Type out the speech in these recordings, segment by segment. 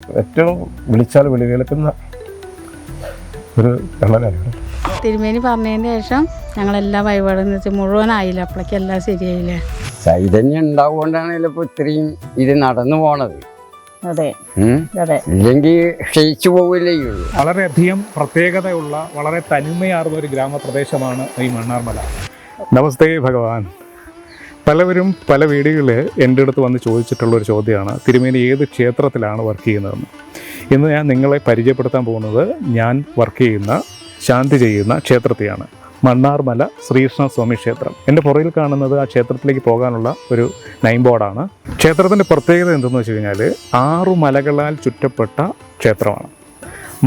ഏറ്റവും വിളിച്ചാൽ വിളി കേൾക്കുന്ന ഒരു കണ്ണനാണ് തിരുമേനി പറഞ്ഞതിന് ശേഷം ഞങ്ങളെല്ലാം വഴിപാടും വെച്ചാൽ മുഴുവനായില്ല? അപ്പോഴേക്കും എല്ലാം ശരിയായില്ലേ? ചൈതന്യം ഉണ്ടാവുകൊണ്ടാണല്ലോ ഇപ്പോൾ ഇത്രയും ഇത് നടന്നു പോണത്. അതെ. അതെ. ഇല്ലെങ്കിൽ ക്ഷയിച്ചു പോവില്ലേ ഉള്ളൂ വളരെയധികം പ്രത്യേകതയുള്ള വളരെ തനിമയാർന്ന ഒരു ഗ്രാമപ്രദേശമാണ് ഈ മണ്ണാർമല. നമസ്തേ ഭഗവാൻ. പലവരും പല വീടുകളിൽ എന്റെ അടുത്ത് വന്ന് ചോദിച്ചിട്ടുള്ള ഒരു ചോദ്യമാണ് തിരുമേനി ഏത് ക്ഷേത്രത്തിലാണ് വർക്ക് ചെയ്യുന്നതെന്ന്. ഇന്ന് ഞാൻ നിങ്ങളെ പരിചയപ്പെടുത്താൻ പോകുന്നത് ഞാൻ വർക്ക് ചെയ്യുന്ന ശാന്തി ചെയ്യുന്ന ക്ഷേത്രത്തെയാണ് മണ്ണാർമല ശ്രീകൃഷ്ണസ്വാമി ക്ഷേത്രം. എന്റെ പുറയിൽ കാണുന്നത് ആ ക്ഷേത്രത്തിലേക്ക് പോകാനുള്ള ഒരു നൈൻ ബോർഡാണ് ക്ഷേത്രത്തിന്റെ പ്രത്യേകത എന്തെന്ന് വെച്ച് കഴിഞ്ഞാൽ ആറു മലകളാൽ ചുറ്റപ്പെട്ട ക്ഷേത്രമാണ്.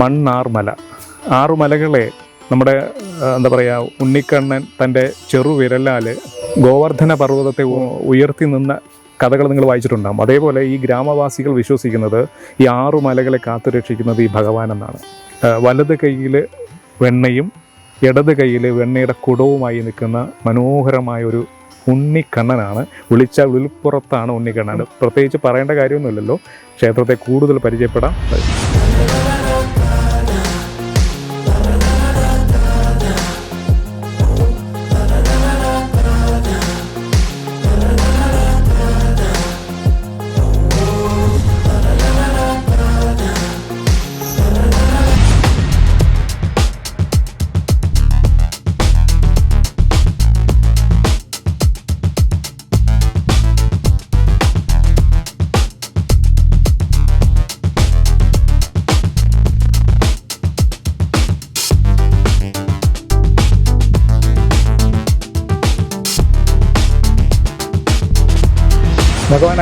മണ്ണാർമല. ആറു മലകളെ നമ്മുടെ എന്താ പറയുക ഉണ്ണിക്കണ്ണൻ തന്റെ ചെറുവിരലാൽ ഗോവർദ്ധന പർവതത്തെ ഉയർത്തി നിന്ന കഥകൾ നിങ്ങൾ വായിച്ചിട്ടുണ്ടാകും അതേപോലെ ഈ ഗ്രാമവാസികൾ വിശ്വസിക്കുന്നത് ഈ ആറു മലകളെ കാത്തുരക്ഷിക്കുന്നത് ഈ ഭഗവാൻ എന്നാണ് വലത് കൈയിൽ വെണ്ണയും ഇടത് കൈയിൽ വെണ്ണയുടെ കുടവുമായി നിൽക്കുന്ന മനോഹരമായ ഒരു ഉണ്ണിക്കണ്ണനാണ്. വിളിച്ച വിളിപ്പുറത്താണ് ഉണ്ണിക്കണ്ണൻ. പ്രത്യേകിച്ച് പറയേണ്ട കാര്യമൊന്നുമില്ലല്ലോ. ക്ഷേത്രത്തെ കൂടുതൽ പരിചയപ്പെടാം.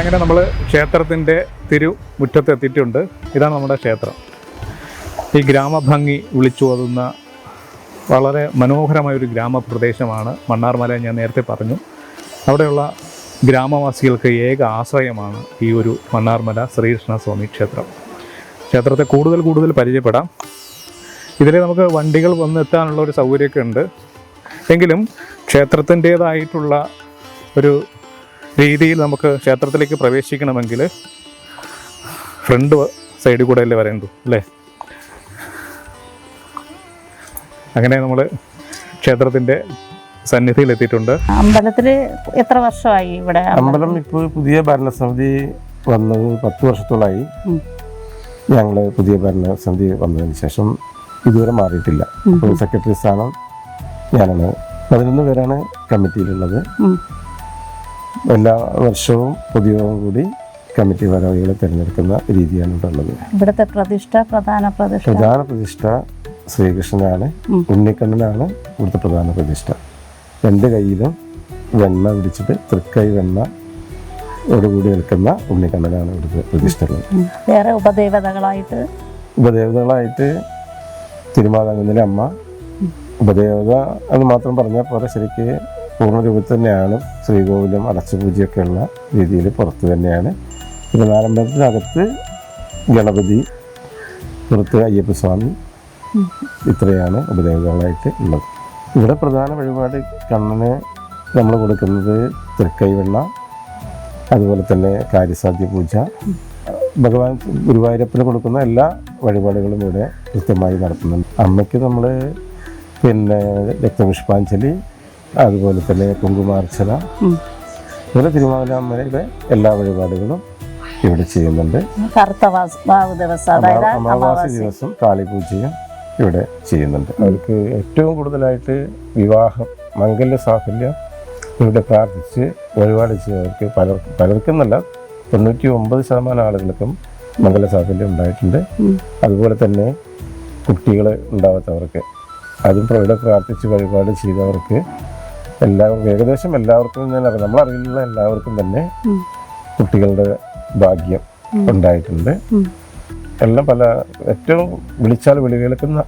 അങ്ങനെ നമ്മൾ ക്ഷേത്രത്തിന്റെ തിരു എത്തിയിട്ടുണ്ട് ഇതാണ് നമ്മുടെ ക്ഷേത്രം. ഈ ഗ്രാമഭംഗി വിളിച്ചോതുന്ന വളരെ മനോഹരമായ ഒരു ഗ്രാമപ്രദേശമാണ് മണ്ണാർമല ഞാൻ നേരത്തെ പറഞ്ഞു. അവിടെയുള്ള ഗ്രാമവാസികൾക്ക് ഏക ആശ്രയമാണ് ഈ ഒരു മണ്ണാർമല ശ്രീകൃഷ്ണസ്വാമി ക്ഷേത്രം. ക്ഷേത്രത്തെ കൂടുതൽ കൂടുതൽ പരിചയപ്പെടാം. ഇതിൽ നമുക്ക് വണ്ടികൾ വന്നെത്താനുള്ള ഒരു സൗകര്യമൊക്കെ ഉണ്ട്. എങ്കിലും ക്ഷേത്രത്തിന്റേതായിട്ടുള്ള ഒരു രീതിയിൽ നമുക്ക് ക്ഷേത്രത്തിലേക്ക് പ്രവേശിക്കണമെങ്കിൽ ഫ്രണ്ട് സൈഡിൽ കൂടെ അല്ലേ വരേണ്ടു അല്ലേ? അങ്ങനെ നമ്മൾ ക്ഷേത്രത്തിന്റെ സന്നിധിയിൽ എത്തിയിട്ടുണ്ട്. അമ്പലത്തിൽ എത്ര വർഷമായി ഇവിടെ അമ്പലം? ഇപ്പോൾ പുതിയ ഭരണസമിതി വന്നത് പത്ത് വർഷത്തോളായി. ഉം. ഞങ്ങൾ പുതിയ ഭരണസമിതി വന്നതിന് ശേഷം ഇതുവരെ മാറിയിട്ടില്ല. സെക്രട്ടറി സ്ഥാനം ഞാനാണ്. പതിനൊന്ന് പേരാണ് കമ്മിറ്റിയിലുള്ളത്. എല്ലാ വർഷവും പുതിയവും കൂടി കമ്മിറ്റി ഭാരവാഹികളെ തിരഞ്ഞെടുക്കുന്ന രീതിയാണ് ഇവിടെ ഉള്ളത്. ഇവിടുത്തെ പ്രതിഷ്ഠ പ്രധാന പ്രതിഷ്ഠ? പ്രധാന പ്രതിഷ്ഠ ശ്രീകൃഷ്ണനാണ്. ഉണ്ണിക്കണ്ണനാണ് ഇവിടുത്തെ പ്രധാന പ്രതിഷ്ഠ. രണ്ട് കയ്യിലും വെണ്ണ പിടിച്ചിട്ട് തൃക്കൈ വെണ്ണ ഓടുകൂടി നിൽക്കുന്ന ഉണ്ണിക്കണ്ണനാണ് ഇവിടുത്തെ പ്രതിഷ്ഠ ഉള്ളത് വേറെ ഉപദേവതകളായിട്ട്? ഉപദേവതകളായിട്ട് തിരുമാതാകുന്നതിലെ അമ്മ. ഉപദേവത എന്ന് മാത്രം പറഞ്ഞാൽ പോലെ ശരിക്ക് പൂർണ രൂപത്തിൽ തന്നെയാണ് ശ്രീകോവിലും അടച്ചുപൂജയൊക്കെ ഉള്ള രീതിയിൽ പുറത്ത് തന്നെയാണ്. പിന്നെ നാലമ്പലത്തിനകത്ത് ഗണപതി പുറത്ത് അയ്യപ്പസ്വാമി ഇത്രയാണ് ഉപദേവതകളായിട്ട് ഉള്ളത്. ഇവിടെ പ്രധാന വഴിപാട് കണ്ണന് നമ്മൾ കൊടുക്കുന്നത് തൃക്കൈവെണ്ണ അതുപോലെ തന്നെ കാര്യസാധ്യ പൂജ. ഭഗവാൻ ഗുരുവായൂരപ്പന് കൊടുക്കുന്ന എല്ലാ വഴിപാടുകളും ഇവിടെ കൃത്യമായി നടത്തുന്നുണ്ട്. അമ്മയ്ക്ക് നമ്മൾ പിന്നെ രക്തപുഷ്പാഞ്ജലി അതുപോലെ തന്നെ കുങ്കുമാർച്ചന. ഇവിടെ അതുപോലെ തിരുമാവല എല്ലാ വഴിപാടുകളും ഇവിടെ ചെയ്യുന്നുണ്ട്. അമാവാസി അമാവാസി. ദിവസം കാളിപൂജയും ഇവിടെ ചെയ്യുന്നുണ്ട്. അവർക്ക് ഏറ്റവും കൂടുതലായിട്ട് വിവാഹം മംഗല്യ സാഫല്യം ഇവിടെ പ്രാർത്ഥിച്ച് വഴിപാട് ചെയ്തവർക്ക് പലർ പലർക്കെന്നല്ല തൊണ്ണൂറ്റി ഒമ്പത് ശതമാനം ആളുകൾക്കും മംഗല സാഫല്യം ഉണ്ടായിട്ടുണ്ട്. അതുപോലെ തന്നെ കുട്ടികൾ ഉണ്ടാവാത്തവർക്ക് അതും ഇവിടെ പ്രാർത്ഥിച്ച് വഴിപാട് ചെയ്തവർക്ക് എല്ലാവർക്കും ഏകദേശം എല്ലാവർക്കും തന്നെ അറിയാം നമ്മളറിയുന്ന എല്ലാവർക്കും തന്നെ കുട്ടികളുടെ ഭാഗ്യം ഉണ്ടായിട്ടുണ്ട്. എല്ലാം പല ഏറ്റവും വിളിച്ചാൽ വിളി കേൾക്കുന്ന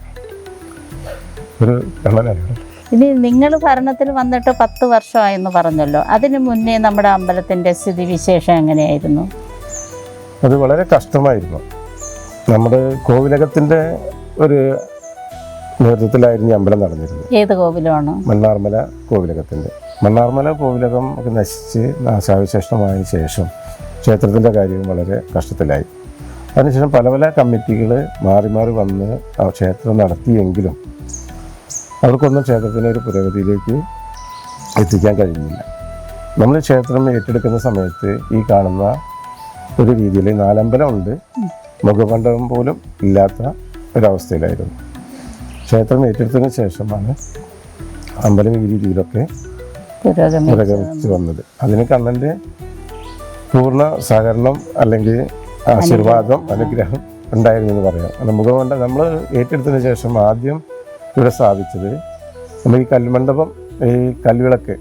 ഒരു കണ്ണനാണ് ഇനി നിങ്ങൾ ഭരണത്തിൽ വന്നിട്ട് പത്ത് വർഷമായെന്ന് പറഞ്ഞല്ലോ. അതിന് മുന്നേ നമ്മുടെ അമ്പലത്തിന്റെ സ്ഥിതി വിശേഷം എങ്ങനെയായിരുന്നു? അത് വളരെ കഷ്ടമായിരുന്നു. നമ്മുടെ കോവിലകത്തിന്റെ ഒരു നേതൃത്വത്തിലായിരുന്നു ഈ അമ്പലം നടന്നിരുന്നത്. ഏത് കോവിലാണ്? മണ്ണാർമല കോവിലകത്തിന്റെ. മണ്ണാർമല കോവിലകം ഒക്കെ നശിച്ച് നാശാവിശേഷമായ ശേഷം ക്ഷേത്രത്തിന്റെ കാര്യവും വളരെ കഷ്ടത്തിലായി. അതിനുശേഷം പല പല കമ്മിറ്റികൾ മാറി മാറി വന്ന് ആ ക്ഷേത്രം നടത്തിയെങ്കിലും അവർക്കൊന്നും ക്ഷേത്രത്തിന് ഒരു പുരോഗതിയിലേക്ക് എത്തിക്കാൻ കഴിഞ്ഞില്ല. നമ്മൾ ക്ഷേത്രം ഏറ്റെടുക്കുന്ന സമയത്ത് ഈ കാണുന്ന ഒരു രീതിയിൽ നാലമ്പലമുണ്ട്. മുഖമണ്ഡപം പോലും ഇല്ലാത്ത ഒരവസ്ഥയിലായിരുന്നു. ക്ഷേത്രം ഏറ്റെടുത്തതിന് ശേഷമാണ് അമ്പലം ഈ രീതിയിലൊക്കെ പുരോഗമിച്ചു വന്നത്. അതിന് കണ്ണന്റെ പൂർണ സഹകരണം അല്ലെങ്കിൽ ആശീർവാദം അനുഗ്രഹം ഉണ്ടായിരുന്നു എന്ന് പറയാം. നമുക്ക് വേണ്ട നമ്മൾ ഏറ്റെടുത്തതിന് ശേഷം ആദ്യം ഇവിടെ സ്ഥാപിച്ചത് നമ്മൾ ഈ കൽമണ്ഡപം ഈ കല്ലുകളൊക്കെ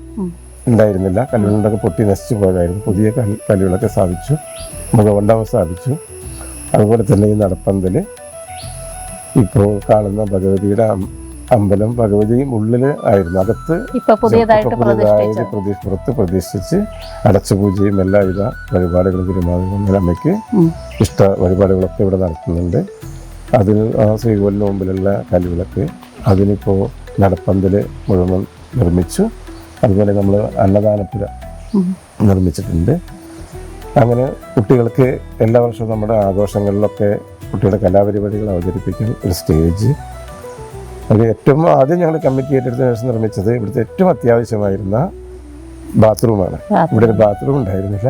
ഉണ്ടായിരുന്നില്ല. കല്ലുവിളക്കൊക്കെ പൊട്ടി നശിച്ചു പോയതായിരുന്നു. പുതിയ കല്ലുകളൊക്കെ സാധിച്ചു സ്ഥാപിച്ചു മുഖമണ്ഡപം സ്ഥാപിച്ചു. അതുപോലെ തന്നെ ഈ നടപ്പന്തൽ ഇപ്പോൾ കാണുന്ന ഭഗവതിയുടെ അമ്പലം ഭഗവതിയും ഉള്ളിൽ ആയിരുന്നു. അകത്ത് പുതിയതായിട്ട് പ്രതീക്ഷ പുതിയതായിട്ട് അടച്ച പൂജയും പുറത്ത് എല്ലാവിധ വഴിപാടുകളും തിരുമാതിരി അമ്മയ്ക്ക് ഇഷ്ട വഴിപാടുകളൊക്കെ ഇവിടെ നടത്തുന്നുണ്ട്. അതിൽ ആ ശ്രീകോലിന് മുമ്പിലുള്ള കല്ലുവിളക്ക് അതിനിപ്പോൾ നടപ്പന്തൽ മുഴുവൻ നിർമ്മിച്ചു. അതുപോലെ നമ്മൾ അന്നദാനപ്പുര നിർമ്മിച്ചിട്ടുണ്ട്. അങ്ങനെ കുട്ടികൾക്ക് എല്ലാ വർഷവും നമ്മുടെ ആഘോഷങ്ങളിലൊക്കെ കുട്ടികളുടെ കലാപരിപാടികൾ അവതരിപ്പിക്കാൻ ഒരു സ്റ്റേജ്. അത് ഏറ്റവും ആദ്യം ഞങ്ങൾ കമ്മിറ്റി ഏറ്റെടുത്ത ശേഷം നിർമ്മിച്ചത് ഇവിടുത്തെ ഏറ്റവും അത്യാവശ്യമായിരുന്ന ബാത്റൂമാണ്. ഇവിടെ ഒരു ബാത്റൂം ഉണ്ടായിരുന്നില്ല.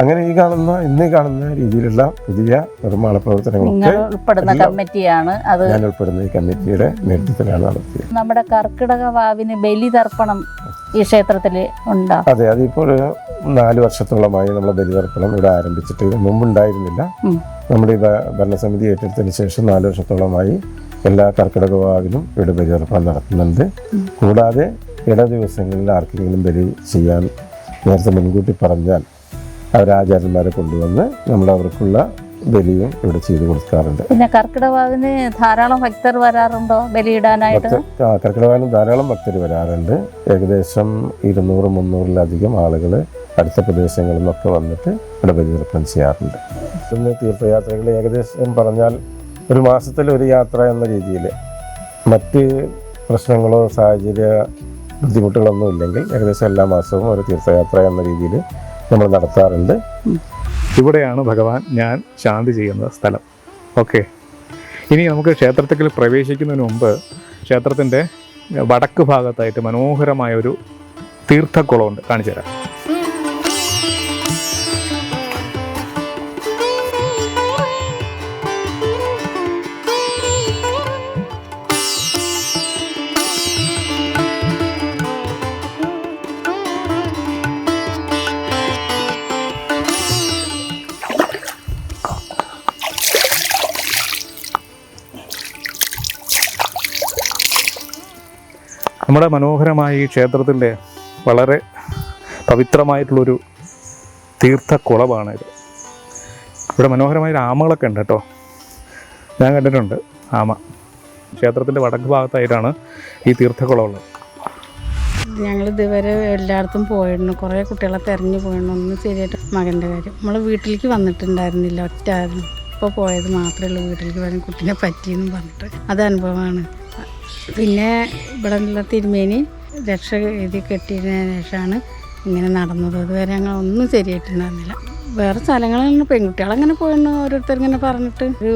അങ്ങനെ ഈ കാണുന്ന ഇന്ന് കാണുന്ന രീതിയിലുള്ള പുതിയ നിർമ്മാണ പ്രവർത്തനങ്ങളൊക്കെ ഉൾപ്പെടുന്ന കമ്മിറ്റിയാണ്. അത് ഞാൻ ഉൾപ്പെടുന്ന ഈ കമ്മിറ്റിയുടെ നേതൃത്വത്തിലാണ് നടത്തിയത്. നമ്മുടെ കർക്കിടക വാവിന് ബലിതർപ്പണം ഈ ക്ഷേത്രത്തിൽ ഉണ്ടോ? അതെ അതിപ്പോൾ നാല് വർഷത്തോളമായി നമ്മൾ ബലിതർപ്പണം ഇവിടെ ആരംഭിച്ചിട്ട് മുമ്പുണ്ടായിരുന്നില്ല. നമ്മുടെ ഭരണസമിതി ഏറ്റെടുത്തതിന് ശേഷം നാല് വർഷത്തോളമായി എല്ലാ കർക്കിടക വാവിലും ഇവിടെ ബലിതർപ്പണം നടത്തുന്നുണ്ട്. കൂടാതെ ഇട ദിവസങ്ങളിൽ ആർക്കെങ്കിലും ബലി ചെയ്യാൻ നേരത്തെ മുൻകൂട്ടി പറഞ്ഞാൽ അവരാചാര്യന്മാരെ കൊണ്ടുവന്ന് നമ്മൾ അവർക്കുള്ള ബലിയും ഇവിടെ ചെയ്തു കൊടുക്കാറുണ്ട്. പിന്നെ കർക്കിടവാവിന് ധാരാളം ഭക്തർ വരാറുണ്ടോ ബലിയിടാനായിട്ട്? കർക്കിടവാവിന് ധാരാളം ഭക്തർ വരാറുണ്ട്. ഏകദേശം ഇരുന്നൂറ് മുന്നൂറിലധികം ആളുകൾ അടുത്ത പ്രദേശങ്ങളിൽ നിന്നൊക്കെ വന്നിട്ട് ഇവിടെ ബലിതർപ്പണം ചെയ്യാറുണ്ട്. ഇന്ന് തീർത്ഥയാത്രകൾ ഏകദേശം പറഞ്ഞാൽ ഒരു മാസത്തിൽ ഒരു യാത്ര എന്ന രീതിയിൽ. മറ്റ് പ്രശ്നങ്ങളോ സാഹചര്യ ബുദ്ധിമുട്ടുകളൊന്നും ഇല്ലെങ്കിൽ ഏകദേശം എല്ലാ മാസവും ഒരു തീർത്ഥയാത്ര എന്ന രീതിയിൽ നമ്മൾ നടത്താറുണ്ട്. ഇവിടെയാണ് ഭഗവാൻ ഞാൻ ശാന്തി ചെയ്യുന്ന സ്ഥലം. ഓക്കെ. ഇനി നമുക്ക് ക്ഷേത്രത്തിൽ പ്രവേശിക്കുന്നതിന് മുമ്പ് ക്ഷേത്രത്തിന്റെ വടക്ക് ഭാഗത്തായിട്ട് മനോഹരമായ ഒരു തീർത്ഥക്കുളമുണ്ട് കാണിച്ചു തരാം നമ്മുടെ മനോഹരമായ ഈ ക്ഷേത്രത്തിന്റെ വളരെ പവിത്രമായിട്ടുള്ളൊരു തീർത്ഥക്കുളമാണ് ഇത്. ഇവിടെ മനോഹരമായ ആമകളൊക്കെ ഉണ്ട് കേട്ടോ. ഞാൻ കണ്ടിട്ടുണ്ട് ആമ ക്ഷേത്രത്തിന്റെ വടക്ക് ഭാഗത്തായിട്ടാണ് ഈ തീർത്ഥക്കുളമുള്ളത് ഞങ്ങൾ ഇതുവരെ എല്ലായിടത്തും പോയിരുന്നു. കുറേ കുട്ടികളെ തിരഞ്ഞു പോയിരുന്നു. ഒന്നും ശരിയായിട്ട് മകന്റെ കാര്യം. നമ്മൾ വീട്ടിലേക്ക് വന്നിട്ടുണ്ടായിരുന്നില്ല. ഒറ്റ ആയിരുന്നു. ഇപ്പോൾ പോയത് മാത്രമേ ഉള്ളൂ. വീട്ടിലേക്ക് വരാൻ കുട്ടീനെ പറ്റിയെന്നും പറഞ്ഞിട്ട്. അത് അനുഭവമാണ്. പിന്നെ ഇവിടെ ഉള്ള തിരുമേനി രക്ഷ എഴുതി കെട്ടിയതിന് ശേഷമാണ് ഇങ്ങനെ നടന്നത്. അതുവരെ ഞങ്ങൾ ഒന്നും ശരിയായിട്ടുണ്ടായിരുന്നില്ല വേറെ സ്ഥലങ്ങളിൽ പെൺകുട്ടികളങ്ങനെ പോയിരുന്നു ഓരോരുത്തർ ഇങ്ങനെ പറഞ്ഞിട്ട് ഒരു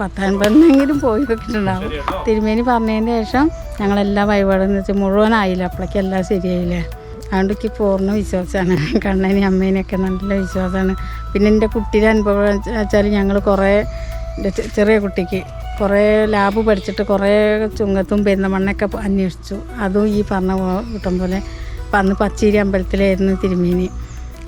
പത്താൻപതിനെങ്കിലും പോയി നോക്കിയിട്ടുണ്ടാവും. തിരുമേനി പറഞ്ഞതിന് ശേഷം ഞങ്ങളെല്ലാം വഴിപാടെന്ന് വെച്ചാൽ മുഴുവനായില്ല? അപ്പോഴേക്കും എല്ലാം ശരിയായില്ലേ? എനിക്ക് പൂർണ വിശ്വാസമാണ്. കണ്ണനെ അമ്മേനെയൊക്കെ നല്ല വിശ്വാസമാണ്. പിന്നെ എന്റെ കുട്ടിയുടെ അനുഭവം വെച്ചാൽ ഞങ്ങൾ കുറേ ചെറിയ കുട്ടിക്ക് കുറേ ലാബ് പഠിച്ചിട്ട് കുറേ ചുങ്കത്തും പെരുന്നമണ്ണൊക്കെ അന്വേഷിച്ചു. അതും ഈ പറഞ്ഞ കൂട്ടം പോലെ അന്ന് പച്ചേരി അമ്പലത്തിലായിരുന്നു തിരുമേനി.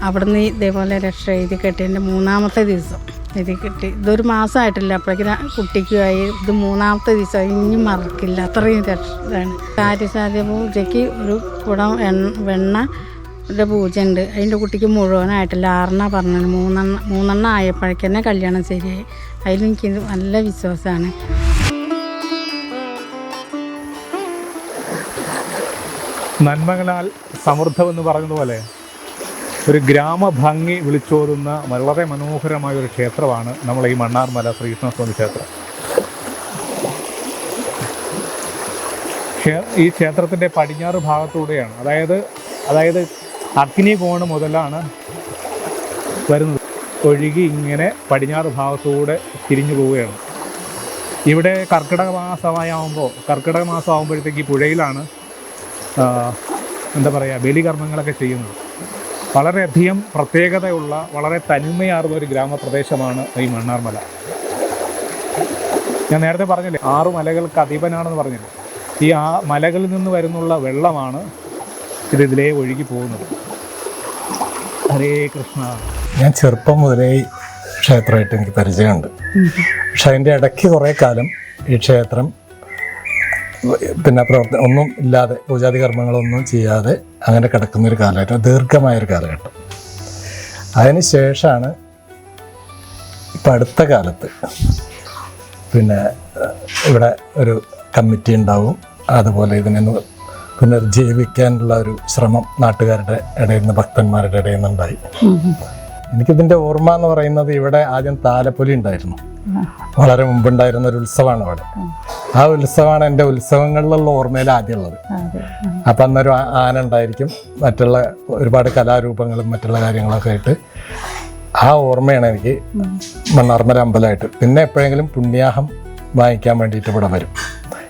അവിടുന്ന് ഇതേപോലെ രക്ഷ എഴുതി കെട്ടിയതിന്റെ മൂന്നാമത്തെ ദിവസം എഴുതി കെട്ടി. ഇതൊരു മാസമായിട്ടില്ല അപ്പോഴേക്കും കുട്ടിക്കുമായി ഇത് മൂന്നാമത്തെ ദിവസം. ഇനി മറക്കില്ല. അത്രയും രക്ഷ ഇതാണ്. കാര്യസാധ്യ പൂജയ്ക്ക് ഒരു കുടം എണ്ണ വെണ്ണ ഒരു പൂജ ഉണ്ട് അതിന്റെ കുട്ടിക്ക് മുഴുവനായിട്ടില്ല. ആറെണ്ണ പറഞ്ഞത് മൂന്നെണ്ണ മൂന്നെണ്ണ ആയപ്പോഴേക്കന്നെ കല്യാണം ശരിയായി. അതിലെനിക്ക് നല്ല വിശ്വാസമാണ്. നന്മകളാൽ സമൃദ്ധം എന്ന് പറഞ്ഞതുപോലെ ഒരു ഗ്രാമഭംഗി വിളിച്ചോതുന്ന വളരെ മനോഹരമായ ഒരു ക്ഷേത്രമാണ് നമ്മളെ ഈ മണ്ണാർമല ശ്രീകൃഷ്ണസ്വാമി ക്ഷേത്രം. ഈ ക്ഷേത്രത്തിന്റെ പടിഞ്ഞാറ് ഭാഗത്തൂടെയാണ്. അതായത് അതായത് അഗ്നികോണ് മുതലാണ് വരുന്നത്. ഒഴുകി ഇങ്ങനെ പടിഞ്ഞാറ് ഭാഗത്തൂടെ തിരിഞ്ഞു പോവുകയാണ്. ഇവിടെ കർക്കിടക മാസമായാവുമ്പോൾ കർക്കിടക മാസം ആകുമ്പോഴത്തേക്ക് ഈ പുഴയിലാണ് എന്താ പറയുക ബലികർമ്മങ്ങളൊക്കെ ചെയ്യുന്നത്. വളരെയധികം പ്രത്യേകതയുള്ള വളരെ തനിമയാർന്ന ഒരു ഗ്രാമപ്രദേശമാണ് ഈ മണ്ണാർമല. ഞാൻ നേരത്തെ പറഞ്ഞില്ലേ ആറ് മലകൾക്ക് അധീപനാണെന്ന് പറഞ്ഞില്ലേ? ഈ ആ മലകളിൽ നിന്ന് വരുന്നുള്ള വെള്ളമാണ് ഇത് ഇതിലേ ഒഴുകി പോകുന്നത്. ഹരേ കൃഷ്ണ. ഞാൻ ചെറുപ്പം മുതലേ ക്ഷേത്രമായിട്ട് എനിക്ക് പരിചയമുണ്ട്. പക്ഷെ അതിന്റെ ഇടയ്ക്ക് കുറേ കാലം ഈ ക്ഷേത്രം പിന്നെ പ്രവർത്തന ഒന്നും ഇല്ലാതെ പൂജാതി കർമ്മങ്ങളൊന്നും ചെയ്യാതെ അങ്ങനെ കിടക്കുന്ന ഒരു കാലഘട്ടം ദീർഘമായൊരു കാലഘട്ടം. അതിന് ശേഷമാണ് ഇപ്പം അടുത്ത കാലത്ത് പിന്നെ ഇവിടെ ഒരു കമ്മിറ്റി ഉണ്ടാവും. അതുപോലെ ഇതിനെ പുനർജീവിക്കാനുള്ള ഒരു ശ്രമം നാട്ടുകാരുടെ ഇടയിൽ നിന്ന് ഭക്തന്മാരുടെ ഇടയിൽ നിന്നുണ്ടായി. എനിക്കിതിന്റെ ഓർമ്മ എന്ന് പറയുന്നത് ഇവിടെ ആദ്യം താലപ്പൊലി ഉണ്ടായിരുന്നു. വളരെ മുമ്പുണ്ടായിരുന്ന ഒരു ഉത്സവമാണ് അവിടെ. ആ ഉത്സവമാണ് എന്റെ ഉത്സവങ്ങളിലുള്ള ഓർമ്മയിൽ ആദ്യം ഉള്ളത് അതെ. അപ്പം അന്നൊരു ആന ഉണ്ടായിരിക്കും. മറ്റുള്ള ഒരുപാട് കലാരൂപങ്ങളും മറ്റുള്ള കാര്യങ്ങളൊക്കെ ആയിട്ട് ആ ഓർമ്മയാണ് എനിക്ക് മണ്ണാർമല അമ്പലമായിട്ട്. പിന്നെ എപ്പോഴെങ്കിലും പുണ്യാഹം വാങ്ങിക്കാൻ വേണ്ടിയിട്ട് ഇവിടെ വരും.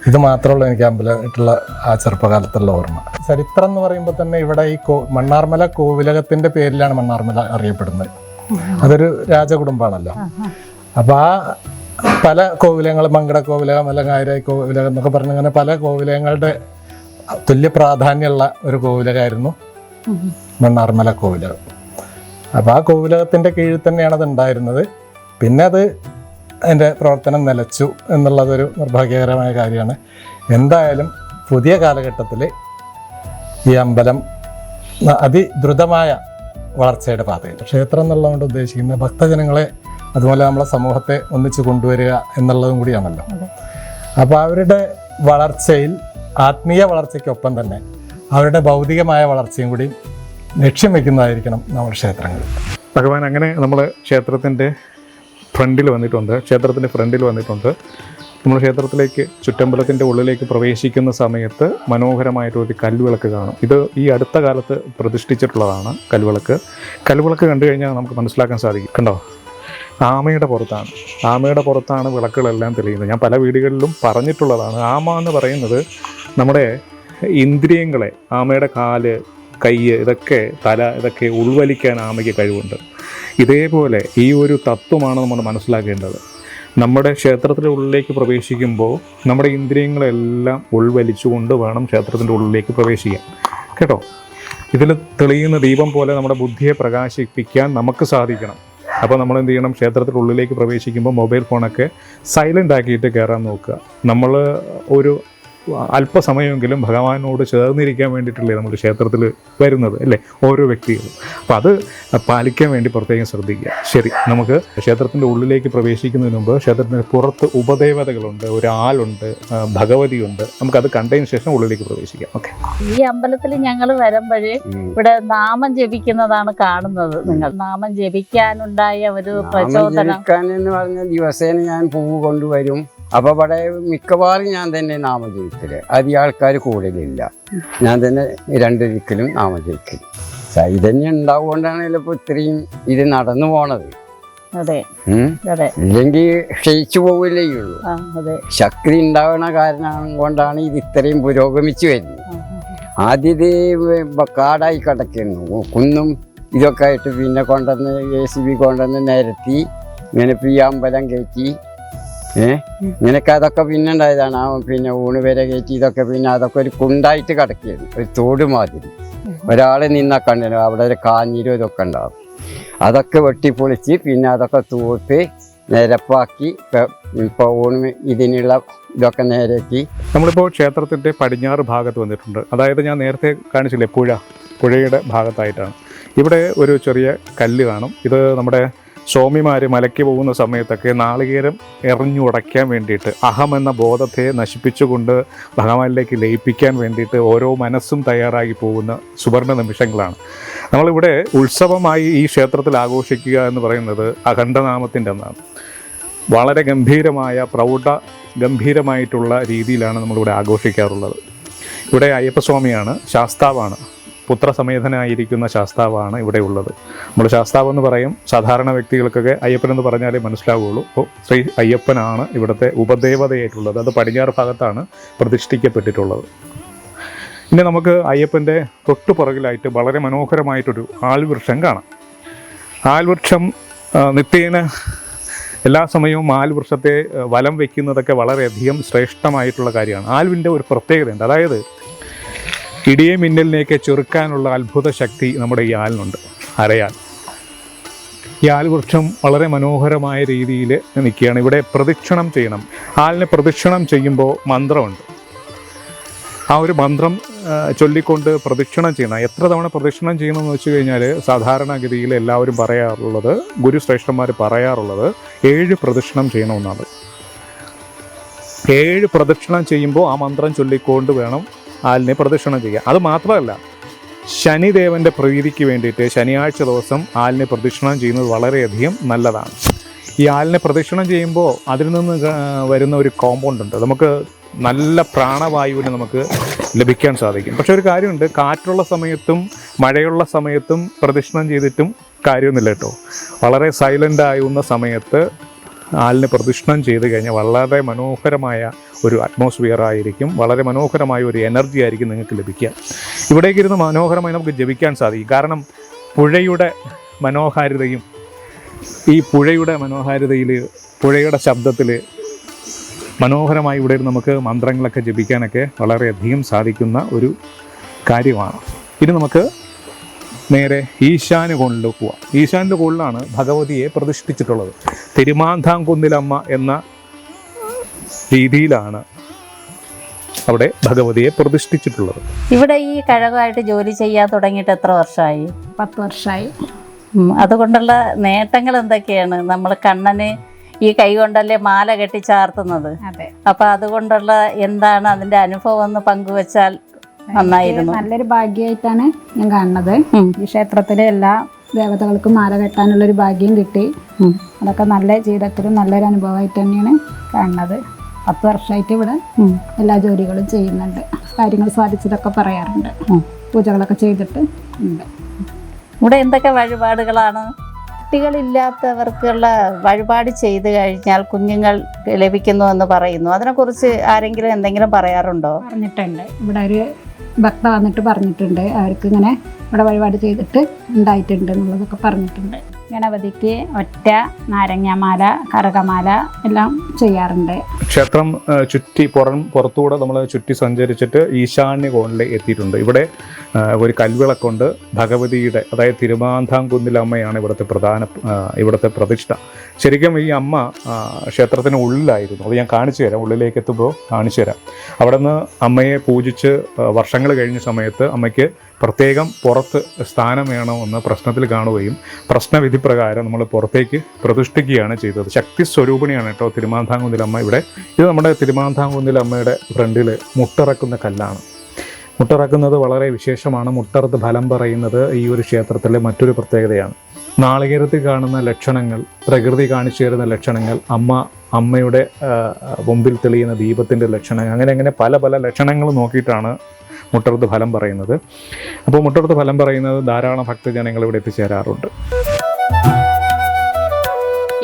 ഇത് മാത്രമുള്ള എനിക്ക് അമ്പലമായിട്ടുള്ള ആ ചെറുപ്പകാലത്തുള്ള ഓർമ്മ. ചരിത്രം എന്ന് പറയുമ്പോൾ തന്നെ ഇവിടെ ഈ കോ മണ്ണാർമല കോവിലകത്തിന്റെ പേരിലാണ് മണ്ണാർമല അറിയപ്പെടുന്നത്. അതൊരു രാജകുടുംബമാണല്ലോ. അപ്പോൾ ആ പല കോവിലങ്ങൾ മങ്കട കോവിലകം അല്ലെങ്കിൽ ആയിരായി കോവിലകം എന്നൊക്കെ പറഞ്ഞ് അങ്ങനെ പല കോവിലങ്ങളുടെ തുല്യ പ്രാധാന്യമുള്ള ഒരു കോവിലകമായിരുന്നു മണ്ണാർമല കോവിലകം. അപ്പോൾ ആ കോവിലകത്തിന്റെ കീഴിൽ തന്നെയാണ് അത് ഉണ്ടായിരുന്നത്. പിന്നെ അത് അതിന്റെ പ്രവർത്തനം നിലച്ചു എന്നുള്ളതൊരു നിർഭാഗ്യകരമായ കാര്യമാണ്. എന്തായാലും പുതിയ കാലഘട്ടത്തിൽ ഈ അമ്പലം അതിദ്രുതമായ വളർച്ചയുടെ പാതയിൽ ക്ഷേത്രം എന്നുള്ളതുകൊണ്ട് ഉദ്ദേശിക്കുന്നത് ഭക്തജനങ്ങളെ അതുപോലെ നമ്മളെ സമൂഹത്തെ ഒന്നിച്ച് കൊണ്ടുവരിക എന്നുള്ളതും കൂടിയാണല്ലോ. അപ്പോൾ അവരുടെ വളർച്ചയിൽ ആത്മീയ വളർച്ചയ്ക്കൊപ്പം തന്നെ അവരുടെ ഭൗതികമായ വളർച്ചയും കൂടി ലക്ഷ്യം വെക്കുന്നതായിരിക്കണം നമ്മുടെ ക്ഷേത്രങ്ങൾ. ഭഗവാൻ അങ്ങനെ നമ്മൾ ക്ഷേത്രത്തിന്റെ ഫ്രണ്ടിൽ വന്നിട്ടുണ്ട് ക്ഷേത്രത്തിന്റെ ഫ്രണ്ടിൽ വന്നിട്ടുണ്ട്. നമ്മൾ ക്ഷേത്രത്തിലേക്ക് ചുറ്റമ്പലത്തിന്റെ ഉള്ളിലേക്ക് പ്രവേശിക്കുന്ന സമയത്ത് മനോഹരമായിട്ടൊരു കൽവിളക്ക് കാണും. ഇത് ഈ അടുത്ത കാലത്ത് പ്രതിഷ്ഠിച്ചിട്ടുള്ളതാണ് കൽവിളക്ക്. കൽവിളക്ക് കണ്ടു കഴിഞ്ഞാൽ നമുക്ക് മനസ്സിലാക്കാൻ സാധിക്കും. കണ്ടോ? ആമയുടെ പുറത്താണ്. ആമയുടെ പുറത്താണ് വിളക്കുകളെല്ലാം തെളിയുന്നത്. ഞാൻ പല വീടുകളിലും പറഞ്ഞിട്ടുള്ളതാണ്. ആമ എന്ന് പറയുന്നത് നമ്മുടെ ഇന്ദ്രിയങ്ങളെ ആമയുടെ കാൽ കൈ ഇതൊക്കെ തല ഇതൊക്കെ ഉൾവലിക്കാൻ ആമയ്ക്ക് കഴിവുണ്ട്. ഇതേപോലെ ഈ ഒരു തത്വമാണ് നമ്മൾ മനസ്സിലാക്കേണ്ടത്. നമ്മുടെ ക്ഷേത്രത്തിന്റെ ഉള്ളിലേക്ക് പ്രവേശിക്കുമ്പോൾ നമ്മുടെ ഇന്ദ്രിയങ്ങളെല്ലാം ഉൾവലിച്ചുകൊണ്ട് വേണം ക്ഷേത്രത്തിന്റെ ഉള്ളിലേക്ക് പ്രവേശിക്കാൻ. കേട്ടോ? ഇതിൽ തെളിയുന്ന ദീപം പോലെ നമ്മുടെ ബുദ്ധിയെ പ്രകാശിപ്പിക്കാൻ നമുക്ക് സാധിക്കണം. അപ്പോൾ നമ്മൾ എന്ത് ചെയ്യണം? ക്ഷേത്രത്തിന്റെ ഉള്ളിലേക്ക് പ്രവേശിക്കുമ്പോൾ മൊബൈൽ ഫോണൊക്കെ സൈലന്റ് ആക്കിയിട്ട് കയറാൻ നോക്കുക. നമ്മൾ ഒരു അല്പസമയമെങ്കിലും ഭഗവാനോട് ചേർന്നിരിക്കാൻ വേണ്ടിയിട്ടല്ലേ നമ്മൾ ക്ഷേത്രത്തിൽ വരുന്നത് അല്ലേ? ഓരോ വ്യക്തികളും. അപ്പോൾ അത് പാലിക്കാൻ വേണ്ടി പ്രത്യേകം ശ്രദ്ധിക്കുക. ശരി നമുക്ക് ക്ഷേത്രത്തിന്റെ ഉള്ളിലേക്ക് പ്രവേശിക്കുന്നതിന് മുമ്പ് ക്ഷേത്രത്തിന് പുറത്ത് ഉപദേവതകളുണ്ട് ഒരാളുണ്ട് ഭഗവതിയുണ്ട്. നമുക്കത് കണ്ടതിന് ശേഷം ഉള്ളിലേക്ക് പ്രവേശിക്കാം. ഓക്കെ. ഈ അമ്പലത്തിൽ ഞങ്ങൾ വരുമ്പോഴേ ഇവിടെ നാമം ജപിക്കുന്നതാണ് കാണുന്നത് നിങ്ങൾ. നാമം ജപിക്കാനുണ്ടായ ഒരു പ്രചോദനം. എന്ന് പറഞ്ഞ ദിവസേന ഞാൻ പൂവ് കൊണ്ടുവരും. അപ്പൊ ഇവിടെ മിക്കവാറും ഞാൻ തന്നെ നാമജപിക്കൽ. അധികം ആൾക്കാർ കൂടുതലില്ല. ഞാൻ തന്നെ രണ്ടൊരിക്കലും നാമജപിക്കൽ. ചൈതന്യം ഉണ്ടാവുകൊണ്ടാണ് ചിലപ്പോൾ ഇത്രയും ഇത് നടന്നു പോണത്. ഇല്ലെങ്കിൽ ക്ഷയിച്ചു പോവില്ലേ ഉള്ളൂ ശക്തി ഉണ്ടാവണ കാരണം കൊണ്ടാണ് ഇത് ഇത്രയും പുരോഗമിച്ചു വരുന്നത്. ആദ്യത് ആദ്യം ഇത് വ- കാടായി കിടക്കുന്നു. കുന്നും ഇതൊക്കെ ആയിട്ട് പിന്നെ കൊണ്ടുവന്ന് എ സി ബി കൊണ്ടുവന്ന് നിരത്തി ഇങ്ങനെ പി ഈ അമ്പലം കയറ്റി ഏ? ഇങ്ങനെയൊക്കെ അതൊക്കെ പിന്നെ ഉണ്ടായതാണ് ആ പിന്നെ ഊണ് വരെ കയറ്റി ഇതൊക്കെ പിന്നെ അതൊക്കെ ഒരു കുണ്ടായിട്ട് കിടക്കുകയാണ് ഒരു തോട് മാതിരി. ഒരാൾ നിന്നാ കണ്ടു അവിടെ ഒരു കാഞ്ഞിരും ഇതൊക്കെ ഉണ്ടാവും. അതൊക്കെ വെട്ടിപ്പൊളിച്ച് പിന്നെ അതൊക്കെ തൂത്ത് നിരപ്പാക്കി ഇപ്പോൾ ഊണ് ഇതിനുള്ള ഇതൊക്കെ നേരേക്ക്. നമ്മളിപ്പോൾ ക്ഷേത്രത്തിന്റെ പടിഞ്ഞാറ് ഭാഗത്ത് വന്നിട്ടുണ്ട്. അതായത് ഞാൻ നേരത്തെ കാണിച്ചില്ലേ പുഴ. പുഴയുടെ ഭാഗത്തായിട്ടാണ്. ഇവിടെ ഒരു ചെറിയ കല്ല് കാണും. ഇത് നമ്മുടെ സ്വാമിമാർ മലയ്ക്ക് പോകുന്ന സമയത്തൊക്കെ നാളികേരം എറിഞ്ഞുടയ്ക്കാൻ വേണ്ടിയിട്ട് അഹം എന്ന ബോധത്തെ നശിപ്പിച്ചുകൊണ്ട് ഭഗവാനിലേക്ക് ലയിപ്പിക്കാൻ വേണ്ടിയിട്ട് ഓരോ മനസ്സും തയ്യാറായി പോകുന്ന സുവർണ നിമിഷങ്ങളാണ്. നമ്മളിവിടെ ഉത്സവമായി ഈ ക്ഷേത്രത്തിൽ ആഘോഷിക്കുക എന്ന് പറയുന്നത് അഖണ്ഡനാമത്തിന്റെ ഒന്നാണ്. വളരെ ഗംഭീരമായ പ്രൗഢ ഗംഭീരമായിട്ടുള്ള രീതിയിലാണ് നമ്മളിവിടെ ആഘോഷിക്കാറുള്ളത്. ഇവിടെ അയ്യപ്പസ്വാമിയാണ് ശാസ്താവാണ്. പുത്രസമേതനായിരിക്കുന്ന ശാസ്താവാണ് ഇവിടെ ഉള്ളത്. നമ്മൾ ശാസ്താവ് എന്ന് പറയും സാധാരണ വ്യക്തികൾക്കൊക്കെ അയ്യപ്പൻ എന്ന് പറഞ്ഞാലേ മനസ്സിലാവുകയുള്ളൂ അപ്പോൾ ശ്രീ അയ്യപ്പനാണ് ഇവിടുത്തെ ഉപദേവതയായിട്ടുള്ളത്. അത് പടിഞ്ഞാറ് ഭാഗത്താണ് പ്രതിഷ്ഠിക്കപ്പെട്ടിട്ടുള്ളത്. ഇനി നമുക്ക് അയ്യപ്പന്റെ തൊട്ടു പുറകിലായിട്ട് വളരെ മനോഹരമായിട്ടൊരു ആൽവൃക്ഷം കാണാം. ആൽവൃക്ഷം നിത്യേന എല്ലാ സമയവും ആൽവൃക്ഷത്തെ വലം വയ്ക്കുന്നതൊക്കെ വളരെയധികം ശ്രേഷ്ഠമായിട്ടുള്ള കാര്യമാണ്. ആൽവിന്റെ ഒരു പ്രത്യേകതയുണ്ട്. അതായത് ഇടിയെ മിന്നലിനെയൊക്കെ ചെറുക്കാനുള്ള അത്ഭുത ശക്തി നമ്മുടെ ഈ ആലിനുണ്ട്. അരയാൽ. ഈ ആൽവൃക്ഷം വളരെ മനോഹരമായ രീതിയിൽ നിൽക്കുകയാണ്. ഇവിടെ പ്രദക്ഷിണം ചെയ്യണം. ആലിനെ പ്രദക്ഷിണം ചെയ്യുമ്പോൾ മന്ത്രമുണ്ട്. ആ ഒരു മന്ത്രം ചൊല്ലിക്കൊണ്ട് പ്രദക്ഷിണം ചെയ്യണം. എത്ര തവണ പ്രദക്ഷിണം ചെയ്യണമെന്ന് വെച്ച് കഴിഞ്ഞാൽ സാധാരണഗതിയിൽ എല്ലാവരും പറയാറുള്ളത് ഗുരുശ്രേഷ്ഠന്മാർ പറയാറുള്ളത് ഏഴ് പ്രദക്ഷിണം ചെയ്യണമെന്നാണ്. ഏഴ് പ്രദക്ഷിണം ചെയ്യുമ്പോൾ ആ മന്ത്രം ചൊല്ലിക്കൊണ്ട് വേണം ആലിനെ പ്രദക്ഷിണം ചെയ്യുക. അത് മാത്രമല്ല ശനിദേവന്റെ പ്രീതിക്ക് വേണ്ടിയിട്ട് ശനിയാഴ്ച ദിവസം ആലിനെ പ്രദക്ഷിണം ചെയ്യുന്നത് വളരെയധികം നല്ലതാണ്. ഈ ആലിനെ പ്രദക്ഷിണം ചെയ്യുമ്പോൾ അതിൽ നിന്ന് വരുന്ന ഒരു കോമ്പൗണ്ട് ഉണ്ട്. നമുക്ക് നല്ല പ്രാണവായുവിന് നമുക്ക് ലഭിക്കാൻ സാധിക്കും. പക്ഷെ ഒരു കാര്യമുണ്ട്. കാറ്റുള്ള സമയത്തും മഴയുള്ള സമയത്തും പ്രദക്ഷിണം ചെയ്തിട്ടും കാര്യമൊന്നുമില്ല കേട്ടോ. വളരെ സൈലന്റ് ആയുന്ന സമയത്ത് ആലിനെ പ്രദക്ഷിണം ചെയ്ത് കഴിഞ്ഞാൽ വളരെ മനോഹരമായ ഒരു അറ്റ്മോസ്ഫിയർ ആയിരിക്കും. വളരെ മനോഹരമായ ഒരു എനർജി ആയിരിക്കും നിങ്ങൾക്ക് ലഭിക്കുക. ഇവിടേക്ക് ഇരുന്ന് മനോഹരമായി നമുക്ക് ജപിക്കാൻ സാധിക്കും. കാരണം പുഴയുടെ മനോഹാരിതയും ഈ പുഴയുടെ മനോഹാരിതയിൽ പുഴയുടെ ശബ്ദത്തിൽ മനോഹരമായി ഇവിടെ നമുക്ക് മന്ത്രങ്ങളൊക്കെ ജപിക്കാനൊക്കെ വളരെയധികം സാധിക്കുന്ന ഒരു കാര്യമാണ്. ഇനി നമുക്ക് നേരെ ഈശാന് കോണിലേക്ക് പോവാം ഈശാന്റെ കോണിലാണ് ഭഗവതിയെ പ്രതിഷ്ഠിച്ചിട്ടുള്ളത്. തിരുമാന്താംകുന്നിലമ്മ എന്ന രീതിയിലാണ് അവിടെ ഭഗവതിയെ പ്രതിഷ്ഠിച്ചിട്ടുള്ളത്. ഇവിടെ ഈ കഴകമായിട്ട് ജോലി ചെയ്യാൻ തുടങ്ങിയിട്ട് എത്ര വർഷമായി? പത്ത് വർഷമായി. അതുകൊണ്ടുള്ള നേട്ടങ്ങൾ എന്തൊക്കെയാണ്? നമ്മൾ കണ്ണന് ഈ കൈ കൊണ്ടല്ലേ മാല കെട്ടി ചാർത്തുന്നത്. അപ്പൊ അതുകൊണ്ടുള്ള എന്താണ് അതിന്റെ അനുഭവം എന്ന് പങ്കുവെച്ചാൽ നന്നായിരുന്നു. നല്ലൊരു ഭാഗ്യമായിട്ടാണ് ഞാൻ കാണുന്നത്. ഈ ക്ഷേത്രത്തിലെ എല്ലാ ദേവതകൾക്കും മാല കെട്ടാനുള്ള ഒരു ഭാഗ്യം കിട്ടി. അതൊക്കെ നല്ല ജീവിതത്തിലും നല്ലൊരു അനുഭവമായിട്ട് തന്നെയാണ് കാണുന്നത്. പത്ത് വർഷമായിട്ട് ഇവിടെ എല്ലാ ജോലികളും ചെയ്യുന്നുണ്ട്. കാര്യങ്ങൾ സാധിച്ചതൊക്കെ പറയാറുണ്ട്. പൂജകളൊക്കെ ചെയ്തിട്ട് ഉണ്ട്. ഇവിടെ എന്തൊക്കെ വഴിപാടുകളാണ്? കുട്ടികളില്ലാത്തവർക്കുള്ള വഴിപാട് ചെയ്തു കഴിഞ്ഞാൽ കുഞ്ഞുങ്ങൾ ലഭിക്കുന്നു എന്ന് പറയുന്നു. അതിനെക്കുറിച്ച് ആരെങ്കിലും എന്തെങ്കിലും പറയാറുണ്ടോ? പറഞ്ഞിട്ടുണ്ട്. ഇവിടെ ഒരു ഭക്ത വന്നിട്ട് പറഞ്ഞിട്ടുണ്ട്. അവർക്ക് ഇങ്ങനെ ഇവിടെ വഴിപാട് ചെയ്തിട്ട് ഉണ്ടായിട്ടുണ്ട് എന്നുള്ളതൊക്കെ പറഞ്ഞിട്ടുണ്ട്. ഗണപതിക്ക് ഒറ്റ നാരങ്ങാമാല കറുകമാല എല്ലാം ചെയ്യാറുണ്ട്. ക്ഷേത്രം ചുറ്റി പുറം പുറത്തുകൂടെ നമ്മൾ ചുറ്റി സഞ്ചരിച്ചിട്ട് ഈശാന്യ കോണിൽ എത്തിയിട്ടുണ്ട്. ഇവിടെ ഒരു കൽവിളക്കുണ്ട് ഭഗവതിയുടെ അതായത് തിരുമാന്താംകുന്നിലമ്മയാണ് ഇവിടുത്തെ പ്രധാന ഇവിടുത്തെ പ്രതിഷ്ഠ. ശരിക്കും ഈ അമ്മ ക്ഷേത്രത്തിന് ഉള്ളിലായിരുന്നു. അത് ഞാൻ കാണിച്ചു തരാം. ഉള്ളിലേക്ക് എത്തുമ്പോൾ കാണിച്ചു തരാം. അവിടെ നിന്ന് അമ്മയെ പൂജിച്ച് വർഷങ്ങൾ കഴിഞ്ഞ സമയത്ത് അമ്മയ്ക്ക് പ്രത്യേകം പുറത്ത് സ്ഥാനം വേണമെന്ന് പ്രശ്നത്തിൽ കാണുകയും പ്രശ്നവിധി പ്രകാരം നമ്മൾ പുറത്തേക്ക് പ്രതിഷ്ഠിക്കുകയാണ് ചെയ്തത്. ശക്തി സ്വരൂപിണിയാണ് കേട്ടോ തിരുമാന്താംകുന്നിലമ്മ ഇവിടെ. ഇത് നമ്മുടെ തിരുമാന്താംകുന്നിലമ്മയുടെ ഫ്രണ്ടിൽ മുട്ടിറക്കുന്ന കല്ലാണ്. മുട്ടിറക്കുന്നത് വളരെ വിശേഷമാണ്. മുട്ടറത്ത് ഫലം പറയുന്നത് ഈ ഒരു ക്ഷേത്രത്തിലെ മറ്റൊരു പ്രത്യേകതയാണ്. നാളികേരത്തിൽ കാണുന്ന ലക്ഷണങ്ങൾ പ്രകൃതി കാണിച്ചു തരുന്ന ലക്ഷണങ്ങൾ അമ്മ അമ്മയുടെ മുമ്പിൽ തെളിയുന്ന ദീപത്തിന്റെ ലക്ഷണങ്ങൾ അങ്ങനെ അങ്ങനെ പല പല ലക്ഷണങ്ങൾ നോക്കിയിട്ടാണ് മുട്ടറത്ത് ഫലം പറയുന്നത്. അപ്പോൾ മുട്ടറത്ത് ഫലം പറയുന്നത് ധാരാളം ഭക്തജനങ്ങൾ ഇവിടെ എത്തിച്ചേരാറുണ്ട്.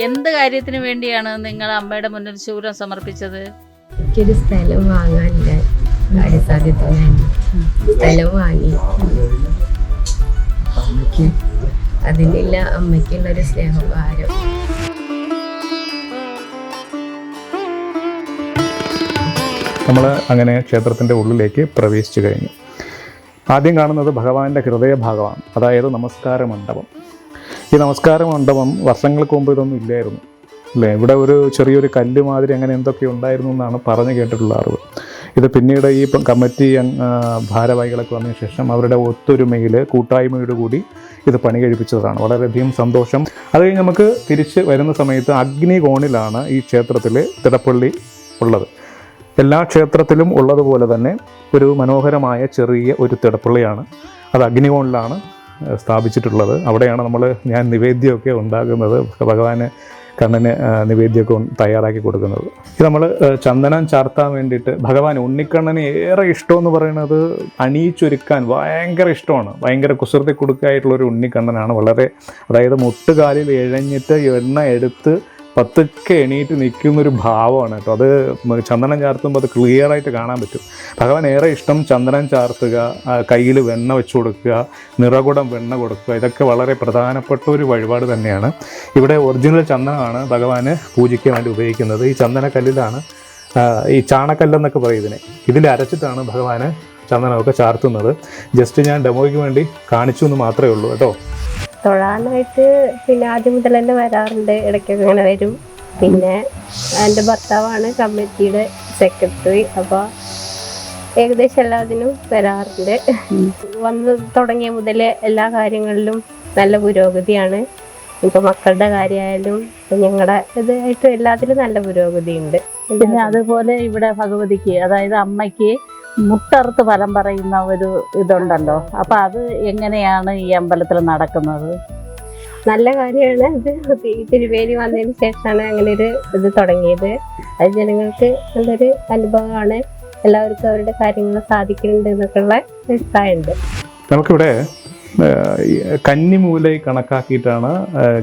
എന്ത് കാര്യത്തിന് വേണ്ടിയാണ് നിങ്ങൾ അമ്മയുടെ മുന്നിൽ ശൂരം സമർപ്പിച്ചത്? എനിക്കൊരു സ്ഥലം വാങ്ങാനില്ല കാര്യസാധ്യത്തിന് സ്ഥലം വാങ്ങി അതിനില്ല അമ്മയ്ക്കുള്ളൊരു സ്നേഹഭാരം നമ്മൾ അങ്ങനെ ക്ഷേത്രത്തിന്റെ ഉള്ളിലേക്ക് പ്രവേശിച്ചു കഴിഞ്ഞു. ആദ്യം കാണുന്നത് ഭഗവാന്റെ ഹൃദയഭാഗമാണ് അതായത് നമസ്കാര മണ്ഡപം. ഈ നമസ്കാര മണ്ഡപം വർഷങ്ങൾക്ക് മുമ്പ് ഇതൊന്നും ഇല്ലായിരുന്നു. അല്ലേ? ഇവിടെ ഒരു ചെറിയൊരു കല്ല് മാതിരി അങ്ങനെ എന്തൊക്കെ ഉണ്ടായിരുന്നു എന്നാണ് പറഞ്ഞു കേട്ടിട്ടുള്ള അറിവ്. ഇത് പിന്നീട് ഈ കമ്മിറ്റി ഭാരവാഹികളൊക്കെ വന്നതിന് ശേഷം അവരുടെ ഒത്തൊരുമയിൽ കൂട്ടായ്മയോട് കൂടി ഇത് പണി കഴിപ്പിച്ചതാണ്. വളരെയധികം സന്തോഷം. അത് കഴിഞ്ഞ് നമുക്ക് തിരിച്ച് വരുന്ന സമയത്ത് അഗ്നികോണിലാണ് ഈ ക്ഷേത്രത്തിൽ തിടപ്പള്ളി ഉള്ളത്. എല്ലാ ക്ഷേത്രത്തിലും ഉള്ളതുപോലെ തന്നെ ഒരു മനോഹരമായ ചെറിയ ഒരു തിടപ്പള്ളിയാണ്. അത് അഗ്നികോണിലാണ് സ്ഥാപിച്ചിട്ടുള്ളത്. അവിടെയാണ് നമ്മൾ ഞാൻ നിവേദ്യമൊക്കെ ഉണ്ടാകുന്നത് ഭഗവാന് കണ്ണന് നിവേദ്യമൊക്കെ തയ്യാറാക്കി കൊടുക്കുന്നത്. ഇത് നമ്മൾ ചന്ദനം ചാർത്താൻ വേണ്ടിയിട്ട് ഭഗവാൻ ഉണ്ണിക്കണ്ണന് ഏറെ ഇഷ്ടമെന്ന് പറയുന്നത് അണിയിച്ചൊരുക്കാൻ ഭയങ്കര ഇഷ്ടമാണ്. ഭയങ്കര കുസൃതി കൊടുക്കായിട്ടുള്ളൊരു ഉണ്ണിക്കണ്ണനാണ്. വളരെ അതായത് മുട്ടുകാലിൽ ഇഴഞ്ഞിട്ട് എണ്ണ എടുത്ത് പതുക്കെ എണീറ്റ് നിൽക്കുന്നൊരു ഭാവമാണ് കേട്ടോ. അത് ചന്ദനം ചാർത്തുമ്പോൾ അത് ക്ലിയർ ആയിട്ട് കാണാൻ പറ്റും. ഭഗവാൻ ഏറെ ഇഷ്ടം ചന്ദനം ചാർത്തുക കയ്യിൽ വെണ്ണ വെച്ചു കൊടുക്കുക നിറകുടം വെണ്ണ കൊടുക്കുക ഇതൊക്കെ വളരെ പ്രധാനപ്പെട്ട ഒരു വഴിപാട് തന്നെയാണ്. ഇവിടെ ഒറിജിനൽ ചന്ദനമാണ് ഭഗവാന് പൂജിക്കാൻ വേണ്ടി ഉപയോഗിക്കുന്നത്. ഈ ചന്ദനക്കല്ലിലാണ് ഈ ചാണക്കല്ലെന്നൊക്കെ പറയും ഇതിനെ. ഇതിൽ അരച്ചിട്ടാണ് ഭഗവാന് ചന്ദനമൊക്കെ ചാർത്തുന്നത്. ജസ്റ്റ് ഞാൻ ഡെമോയ്ക്ക് വേണ്ടി കാണിച്ചു എന്ന് മാത്രമേ ഉള്ളൂ കേട്ടോ. തൊഴാനായിട്ട് പിന്നെ ആദ്യം മുതൽ തന്നെ വരാറുണ്ട്. ഇടയ്ക്കൊക്കെ ഇങ്ങനെ വരും. പിന്നെ എന്റെ ഭർത്താവാണ് കമ്മിറ്റിയുടെ സെക്രട്ടറി. അപ്പോൾ ഏകദേശം എല്ലാത്തിനും വരാറുണ്ട്. വന്ന് തുടങ്ങിയ മുതൽ എല്ലാ കാര്യങ്ങളിലും നല്ല പുരോഗതിയാണ്. ഇപ്പൊ മക്കളുടെ കാര്യമായാലും ഞങ്ങളുടെ ഇതായിട്ടും എല്ലാത്തിലും നല്ല പുരോഗതിയുണ്ട്. പിന്നെ അതുപോലെ ഇവിടെ ഭഗവതിക്ക് അതായത് അമ്മയ്ക്ക് മുട്ടറുത്ത് ഫലം പറയുന്ന ഒരു ഇതുണ്ടല്ലോ. അപ്പൊ അത് എങ്ങനെയാണ് ഈ അമ്പലത്തിൽ നടക്കുന്നത്? നല്ല കാര്യമാണ്. ഇത് ഈ തിരുവേലി വന്നതിന് ശേഷമാണ് അങ്ങനെ ഒരു ഇത് തുടങ്ങിയത്. അത് ജനങ്ങൾക്ക് നല്ലൊരു അനുഭവമാണ്. എല്ലാവർക്കും അവരുടെ കാര്യങ്ങൾ സാധിക്കുന്നുണ്ട് എന്നൊക്കെയുള്ള അഭിപ്രായമുണ്ട്. നമുക്കിവിടെ ആ, ഈ കന്നിമൂല കണക്കാക്കിയിട്ടാണ്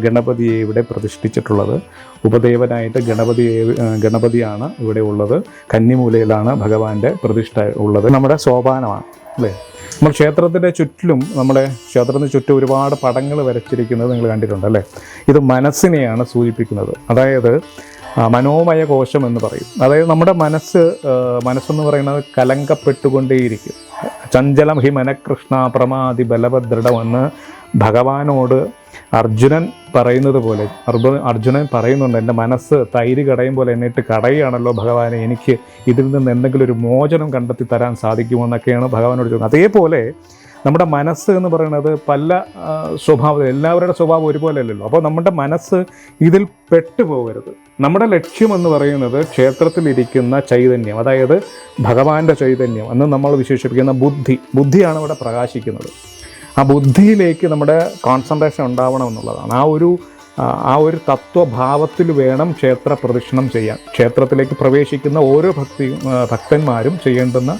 ഗണപതിയെ ഇവിടെ പ്രതിഷ്ഠിച്ചിട്ടുള്ളത്. ഉപദേവനായിട്ട് ഗണപതി ഗണപതിയാണ് ഇവിടെ ഉള്ളത്. കന്നിമൂലയിലാണ് ഭഗവാന്റെ പ്രതിഷ്ഠ ഉള്ളത്. നമ്മുടെ സോപാനമാണ് അല്ലേ? നമ്മൾ ക്ഷേത്രത്തിന്റെ ചുറ്റിലും നമ്മുടെ ക്ഷേത്രത്തിന് ചുറ്റും ഒരുപാട് പടങ്ങൾ വരച്ചിരിക്കുന്നത് നിങ്ങൾ കണ്ടിട്ടുണ്ട് അല്ലേ? ഇത് മനസ്സിനെയാണ് സൂചിപ്പിക്കുന്നത്. അതായത് മനോമയ കോശം എന്ന് പറയും. അതായത് നമ്മുടെ മനസ്സ് മനസ്സെന്ന് പറയുന്നത് കലങ്കപ്പെട്ടുകൊണ്ടേയിരിക്കും. ചഞ്ചലം ഹി മനകൃഷ്ണ പ്രമാതി ബലഭദ്രടമെന്ന് ഭഗവാനോട് അർജുനൻ പറയുന്നത് പോലെ അർജുനൻ പറയുന്നുണ്ട് എന്റെ മനസ്സ് തൈര് കടയും പോലെ എന്നിട്ട് കടയുകയാണല്ലോ ഭഗവാനെ എനിക്ക് ഇതിൽ നിന്ന് എന്തെങ്കിലും ഒരു മോചനം കണ്ടെത്തി തരാൻ സാധിക്കുമോ? എന്നൊക്കെയാണ് ഭഗവാനോട് ചോദിക്കുന്നത്. അതേപോലെ നമ്മുടെ മനസ്സ് എന്ന് പറയുന്നത് പല സ്വഭാവം എല്ലാവരുടെ സ്വഭാവം ഒരുപോലെ അല്ലല്ലോ. അപ്പോൾ നമ്മുടെ മനസ്സ് ഇതിൽ പെട്ടുപോകരുത്. നമ്മുടെ ലക്ഷ്യം എന്ന് പറയുന്നത് ക്ഷേത്രത്തിലിരിക്കുന്ന ചൈതന്യം അതായത് ഭഗവാന്റെ ചൈതന്യം എന്ന് നമ്മൾ വിശേഷിപ്പിക്കുന്ന ബുദ്ധി. ബുദ്ധിയാണ് ഇവിടെ പ്രകാശിക്കുന്നത്. ആ ബുദ്ധിയിലേക്ക് നമ്മുടെ കോൺസെൻട്രേഷൻ ഉണ്ടാവണം എന്നുള്ളതാണ്. ആ ഒരു ആ ഒരു തത്വഭാവത്തിൽ വേണം ക്ഷേത്ര പ്രദക്ഷിണം ചെയ്യാൻ. ക്ഷേത്രത്തിലേക്ക് പ്രവേശിക്കുന്ന ഓരോ ഭക്തി ഭക്തന്മാരും ചെയ്യേണ്ടുന്ന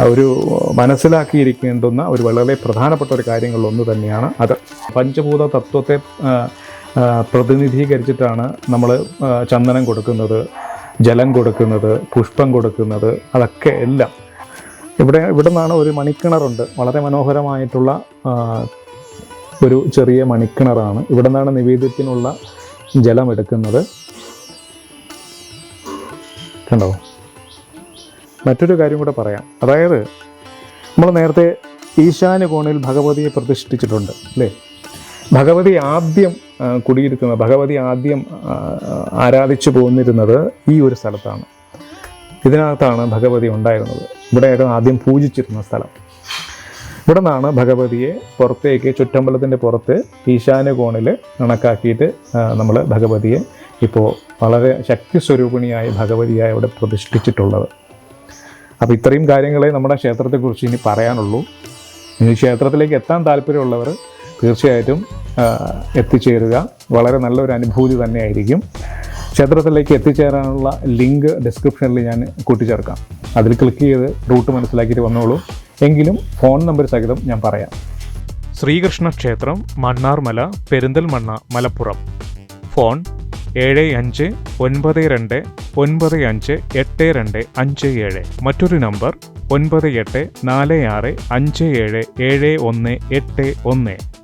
ഒരു മനസ്സിലാക്കിയിരിക്കേണ്ടുന്ന ഒരു വളരെ പ്രധാനപ്പെട്ട ഒരു കാര്യങ്ങളിൽ ഒന്ന് തന്നെയാണ് അത്. പഞ്ചഭൂത തത്വത്തെ പ്രതിനിധീകരിച്ചിട്ടാണ് നമ്മൾ ചന്ദനം കൊടുക്കുന്നത് ജലം കൊടുക്കുന്നത് പുഷ്പം കൊടുക്കുന്നത് അതൊക്കെ എല്ലാം. ഇവിടെ ഇവിടെ നിന്നാണ് ഒരു മണിക്കിണറുണ്ട്. വളരെ മനോഹരമായിട്ടുള്ള ഒരു ചെറിയ മണിക്കിണറാണ്. ഇവിടെ നിന്നാണ് നിവേദ്യത്തിനുള്ള ജലം എടുക്കുന്നത് കണ്ടോ? മറ്റൊരു കാര്യം കൂടെ പറയാം. അതായത് നമ്മൾ നേരത്തെ ഈശാന കോണിൽ ഭഗവതിയെ പ്രതിഷ്ഠിച്ചിട്ടുണ്ട് അല്ലേ? ഭഗവതി ആദ്യം ആ, ഭഗവതി ആദ്യം ആരാധിച്ചു പോന്നിരുന്നത് ഈ ഒരു സ്ഥലത്താണ്. ഇതിനകത്താണ് ഭഗവതി ഉണ്ടായിരുന്നത്. ഇവിടെയായിരുന്നു ആദ്യം പൂജിച്ചിരുന്ന സ്ഥലം. ഇവിടെ നിന്നാണ് ഭഗവതിയെ പുറത്തേക്ക് ചുറ്റമ്പലത്തിന്റെ പുറത്ത് ഈശാന കോണിൽ കണക്കാക്കിയിട്ട് നമ്മൾ ഭഗവതിയെ ഇപ്പോൾ വളരെ ശക്തി സ്വരൂപിണിയായ ഭഗവതിയായി ഇവിടെ പ്രതിഷ്ഠിച്ചിട്ടുള്ളത്. അപ്പോൾ ഇത്രയും കാര്യങ്ങളെ നമ്മുടെ ക്ഷേത്രത്തെക്കുറിച്ച് ഇനി പറയാനുള്ളൂ. ഇനി ക്ഷേത്രത്തിലേക്ക് എത്താൻ താല്പര്യമുള്ളവർ തീർച്ചയായിട്ടും എത്തിച്ചേരുക. വളരെ നല്ലൊരു അനുഭൂതി തന്നെയായിരിക്കും. ക്ഷേത്രത്തിലേക്ക് എത്തിച്ചേരാനുള്ള ലിങ്ക് ഡിസ്ക്രിപ്ഷനിൽ ഞാൻ കൂട്ടിച്ചേർക്കാം. അതിൽ ക്ലിക്ക് ചെയ്ത് റൂട്ട് മനസ്സിലാക്കിയിട്ട് വന്നോളൂ. എങ്കിലും ഫോൺ നമ്പർ സഹിതം ഞാൻ പറയാം. ശ്രീകൃഷ്ണ ക്ഷേത്രം മണ്ണാർമല പെരിന്തൽമണ്ണ മലപ്പുറം. ഫോൺ ഏഴ് അഞ്ച് ഒൻപത് രണ്ട് ഒൻപത് അഞ്ച് എട്ട് രണ്ട് അഞ്ച് ഏഴ്. മറ്റൊരു നമ്പർ ഒൻപത് എട്ട് നാല് ആറ് അഞ്ച് ഏഴ് ഏഴ് ഒന്ന് എട്ട് ഒന്ന്.